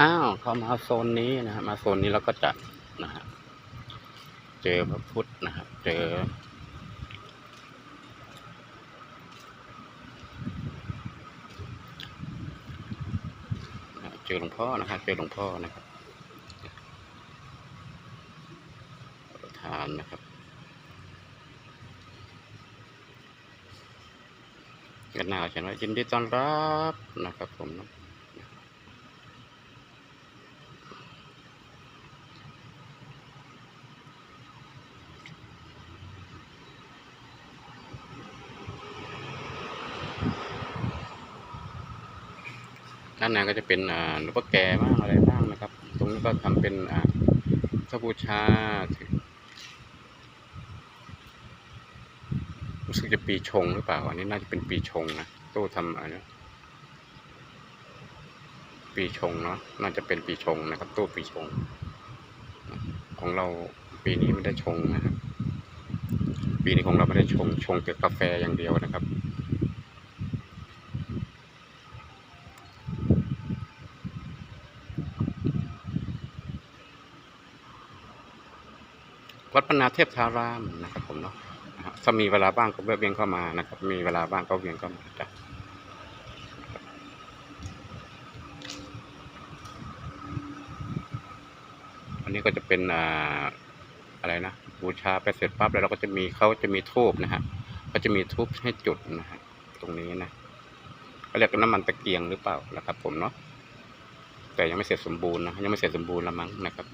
อ้าวเข้ามาโซนนี้นะฮะมาโซนนี้เราก็จะนะฮะเจอพระพุทธนะครับเจอ เจอหลวงพ่อนะครับเจอหลวงพ่อนะครับประธานนะครับ กันหนาวฉันว่ายินดีต้อนรับนะครับผมนะ ด้านในก็จะเป็นอ่าหลวงพ่อแก่บ้างอะไรบ้างนะครับ ตรงนี้ก็ทำเป็นอ่าพระบูชารู้สึกจะปีชงหรือเปล่าอันนี้น่าจะเป็นปีชงนะตู้ทำอะไรปีชงเนาะน่าจะเป็นปีชงนะครับ ตู้ปีชง ของเราปีนี้ไม่ได้ชงนะครับ ปีนี้ของเราไม่ได้ชงชงแต่กาแฟอย่างเดียวนะครับ วัดพนาเทพธารามนะครับผมเนาะถ้ามีเวลาบ้างก็แวะเวียนเข้ามานะครับ มีเวลาบ้างก็เวียนเข้ามาจ้ะอันนี้ก็จะเป็นอ่าอะไรนะบูชาไปเสร็จปั๊บแล้วเราก็จะมีเขาจะมีทูบนะฮะก็จะมีทูบให้จุดนะฮะตรงนี้นะเขาเรียกน้ำมันตะเกียงหรือเปล่านะครับ ผมเนาะแต่ยังไม่เสร็จสมบูรณ์นะยังไม่เสร็จสมบูรณ์ละมั้งนะครับ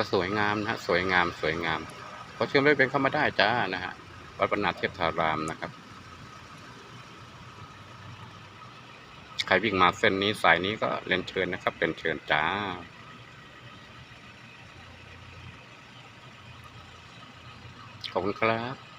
ก็สวยงามนะฮะสวยงามสวยงามขอเชิญได้เป็นเข้ามาได้จ้านะฮะวัดปนาเทพธารามนะครับ ใครวิ่งมาเส้นนี้สายนี้ก็เรียนเชิญนะครับเรียนเชิญจ้าขอบคุณครับ